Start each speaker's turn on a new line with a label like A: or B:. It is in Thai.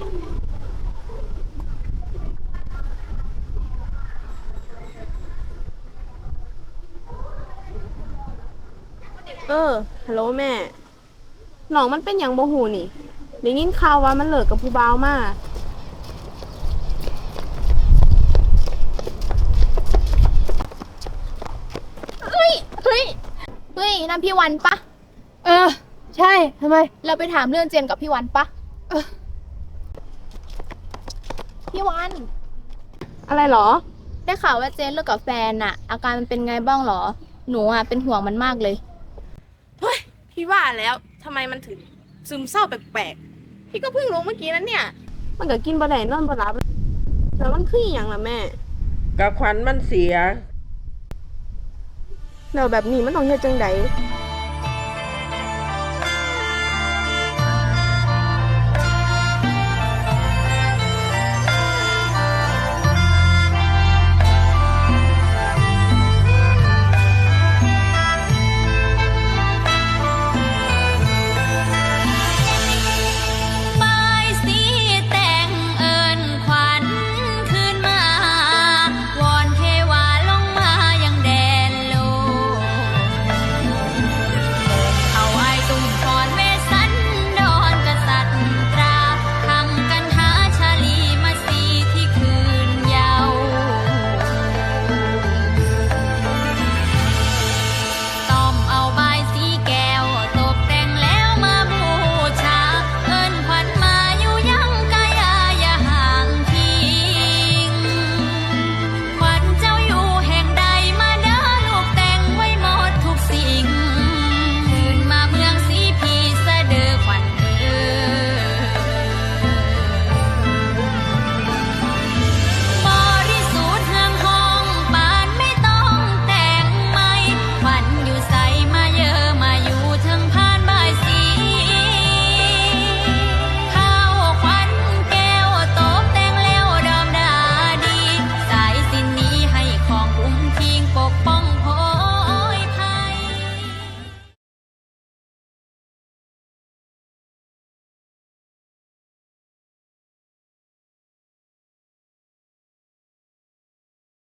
A: เออ ฮัลโหลแม่น้องมันเป็นอย่างโมโหนี่ได้ยินข่าวว่ามันเลิกกับผู้บ่าวมา
B: เฮ้ย เฮ้ย เฮ้ยนั่นพี่วันปะ
C: เออ ใช่ ทำไม
B: เราไปถามเรื่องเจนกับพี่วันปะ พี่วัน
A: อะไรเหรอ
B: ได้ข่าวว่าเจนเลิกกับแฟนน่ะ อาการมันเป็นไงบ้างหรอ หนูอะเป็นห่วงมันมากเลย
A: พี่ว่าแล้วทำไมมันถึงซึมเศร้าแปลกๆ พี่ก็เพิ่งรู้เมื่อกี้นั้นเนี่ย มันก็กินบะไดนอนบะรับแล้วมันคืออหย่างล่ะแม่
D: กับขวัญมันเสีย
A: แล้วแบบนี้มันต้องเฮ็ดจังได